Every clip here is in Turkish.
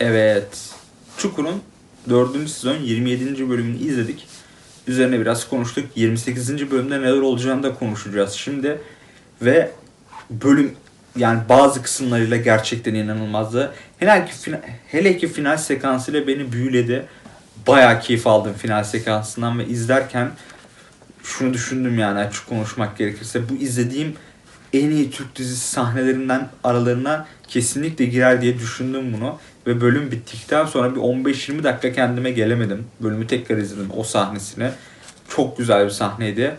Evet. Çukur'un 4. sezon 27. bölümünü izledik. Üzerine biraz konuştuk. 28. bölümde neler olacağını da konuşacağız şimdi. Ve bölüm yani bazı kısımlarıyla gerçekten inanılmazdı. Hele ki, fina- hele ki final sekansıyla beni büyüledi. Bayağı keyif aldım final sekansından ve izlerken şunu düşündüm yani açık konuşmak gerekirse. Bu izlediğim en iyi Türk dizisi sahnelerinden aralarına kesinlikle girer diye düşündüm bunu. Ve bölüm bittikten sonra bir 15-20 dakika kendime gelemedim. Bölümü tekrar izledim o sahnesini. Çok güzel bir sahneydi.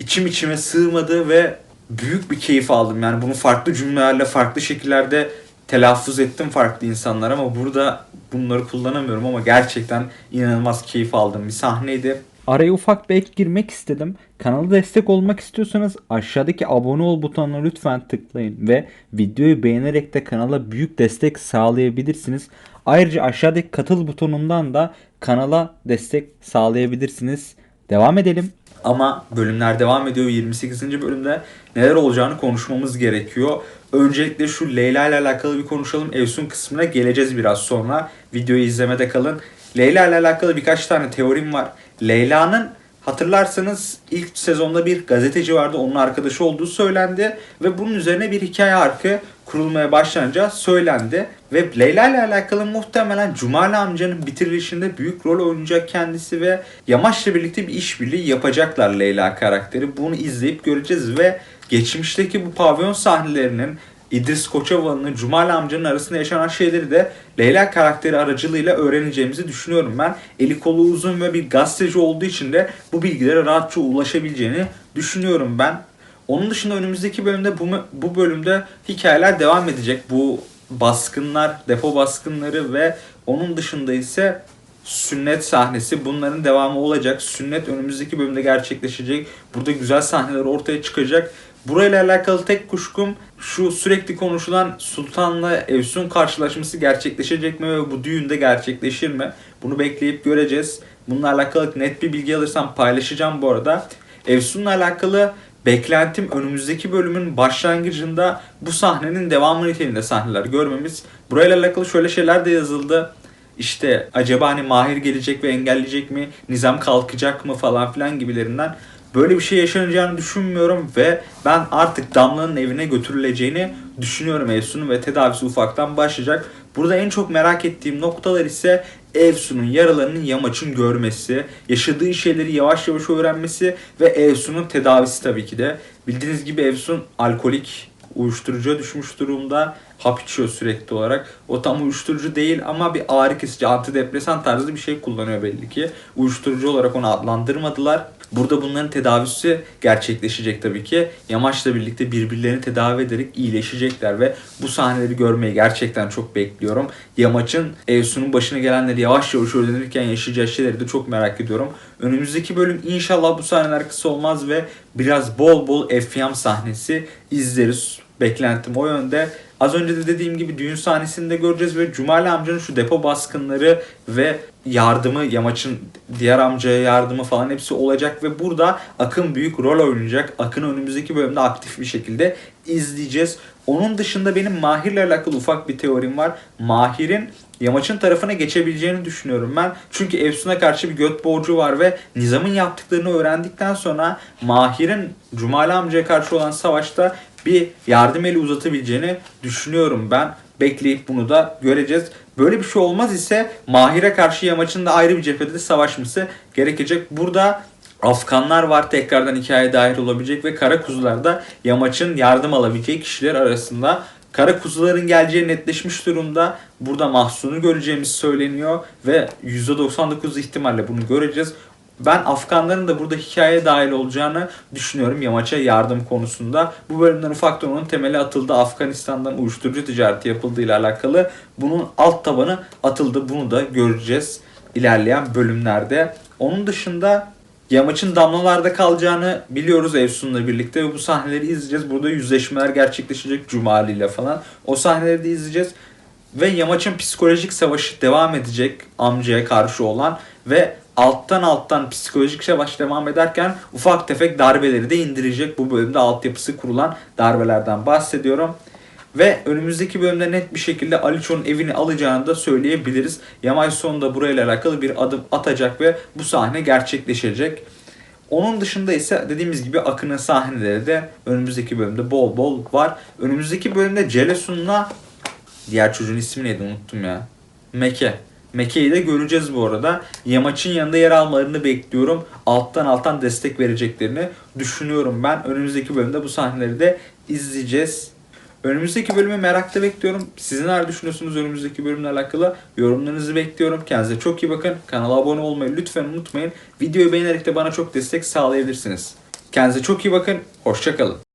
İçim içime sığmadı ve büyük bir keyif aldım. Yani bunu farklı cümlelerle, farklı şekillerde telaffuz ettim farklı insanlar ama burada bunları kullanamıyorum ama gerçekten inanılmaz keyif aldığım bir sahneydi. Araya ufak bir ek girmek istedim. Kanala destek olmak istiyorsanız aşağıdaki abone ol butonuna lütfen tıklayın ve videoyu beğenerek de kanala büyük destek sağlayabilirsiniz. Ayrıca aşağıdaki katıl butonundan da kanala destek sağlayabilirsiniz. Devam edelim. Ama bölümler devam ediyor. 28. bölümde neler olacağını konuşmamız gerekiyor. Öncelikle şu Leyla ile alakalı bir konuşalım. Evsun kısmına geleceğiz biraz sonra. Videoyu izlemede kalın. Leyla ile alakalı birkaç tane teorim var. Leyla'nın hatırlarsanız ilk sezonda bir gazeteci vardı. Onun arkadaşı olduğu söylendi. Ve bunun üzerine bir hikaye arka kurulmaya başlanınca söylendi. Ve Leyla ile alakalı muhtemelen Cumali amcanın bitirilişinde büyük rol oynayacak kendisi ve Yamaç'la birlikte bir işbirliği yapacaklar Leyla karakteri. Bunu izleyip göreceğiz ve geçmişteki bu pavyon sahnelerinin İdris Koçovalı'nın Cumali amcanın arasında yaşanan şeyleri de Leyla karakteri aracılığıyla öğreneceğimizi düşünüyorum ben. Eli kolu uzun ve bir gazeteci olduğu için de bu bilgilere rahatça ulaşabileceğini düşünüyorum ben. Onun dışında önümüzdeki bölümde bu, bu bölümde hikayeler devam edecek. Bu baskınlar, depo baskınları ve onun dışında ise sünnet sahnesi bunların devamı olacak. Sünnet önümüzdeki bölümde gerçekleşecek. Burada güzel sahneler ortaya çıkacak. Burayla alakalı tek kuşkum şu sürekli konuşulan Sultan'la Efsun karşılaşması gerçekleşecek mi ve bu düğünde gerçekleşir mi? Bunu bekleyip göreceğiz. Bununla alakalı net bir bilgi alırsam paylaşacağım bu arada. Efsun'la alakalı beklentim önümüzdeki bölümün başlangıcında bu sahnenin devamı niteliğinde sahneler görmemiz. Burayla alakalı şöyle şeyler de yazıldı. İşte acaba hani Mahir gelecek ve engelleyecek mi? Nizam kalkacak mı falan filan gibilerinden. Böyle bir şey yaşanacağını düşünmüyorum ve ben artık Damla'nın evine götürüleceğini düşünüyorum Evsun'un ve tedavisi ufaktan başlayacak. Burada en çok merak ettiğim noktalar ise Evsun'un yaralarının yamaçın görmesi, yaşadığı şeyleri yavaş yavaş öğrenmesi ve Evsun'un tedavisi tabii ki de. Bildiğiniz gibi Evsun alkolik, uyuşturucuya düşmüş durumda. Hap içiyor sürekli olarak. O tam uyuşturucu değil ama bir ağrı kesici, antidepresan tarzı bir şey kullanıyor belli ki. Uyuşturucu olarak onu adlandırmadılar. Burada bunların tedavisi gerçekleşecek tabii ki. Yamaç'la birlikte birbirlerini tedavi ederek iyileşecekler ve bu sahneleri görmeyi gerçekten çok bekliyorum. Yamaç'ın Evsun'un başına gelenleri yavaş yavaş öğrenirken yaşayacağı şeyleri de çok merak ediyorum. Önümüzdeki bölüm inşallah bu sahneler kısa olmaz ve biraz bol bol Efyam sahnesi izleriz. Beklentim o yönde. Az önce de dediğim gibi düğün sahnesini de göreceğiz ve Cumali amcanın şu depo baskınları ve yardımı, Yamaç'ın diğer amcaya yardımı falan hepsi olacak ve burada Akın büyük rol oynayacak. Akın önümüzdeki bölümde aktif bir şekilde izleyeceğiz. Onun dışında benim Mahir'le alakalı ufak bir teorim var. Mahir'in Yamaç'ın tarafına geçebileceğini düşünüyorum ben. Çünkü Efsun'a karşı bir göt borcu var ve Nizam'ın yaptıklarını öğrendikten sonra Mahir'in Cumali amcaya karşı olan savaşta bir yardım eli uzatabileceğini düşünüyorum ben. Bekleyip bunu da göreceğiz. Böyle bir şey olmaz ise Mahir'e karşı Yamaç'ın da ayrı bir cephede savaşması gerekecek. Burada Afganlar var tekrardan hikaye dahil olabilecek ve kara kuzular da Yamaç'ın yardım alabileceği kişiler arasında. Kara kuzuların geleceği netleşmiş durumda. Burada Mahsun'u göreceğimiz söyleniyor ve %99 ihtimalle bunu göreceğiz. Ben Afganların da burada hikayeye dahil olacağını düşünüyorum Yamaç'a yardım konusunda. Bu bölümden ufaktan onun temeli atıldı. Afganistan'dan uyuşturucu ticareti yapıldığı ile alakalı. Bunun alt tabanı atıldı. Bunu da göreceğiz ilerleyen bölümlerde. Onun dışında Yamaç'ın damlalarda kalacağını biliyoruz Evsun'la birlikte ve bu sahneleri izleyeceğiz. Burada yüzleşmeler gerçekleşecek Cumali ile falan. O sahneleri de izleyeceğiz. Ve Yamaç'ın psikolojik savaşı devam edecek amcaya karşı olan ve alttan alttan psikolojik savaş devam ederken ufak tefek darbeleri de indirecek bu bölümde altyapısı kurulan darbelerden bahsediyorum. Ve önümüzdeki bölümde net bir şekilde Aliço'nun evini alacağını da söyleyebiliriz. Yamay sonunda burayla alakalı bir adım atacak ve bu sahne gerçekleşecek. Onun dışında ise dediğimiz gibi Akın'ın sahneleri de önümüzdeki bölümde bol bol var. Önümüzdeki bölümde Celesun'la diğer çocuğun ismi neydi unuttum ya. Meke. Meke'yi de göreceğiz bu arada. Yamaç'ın yanında yer almalarını bekliyorum. Alttan alttan destek vereceklerini düşünüyorum ben. Önümüzdeki bölümde bu sahneleri de izleyeceğiz. Önümüzdeki bölümü merakla bekliyorum. Siz neler düşünüyorsunuz önümüzdeki bölümle alakalı? Yorumlarınızı bekliyorum. Kendinize çok iyi bakın. Kanala abone olmayı lütfen unutmayın. Videoyu beğenerek de bana çok destek sağlayabilirsiniz. Kendinize çok iyi bakın. Hoşçakalın.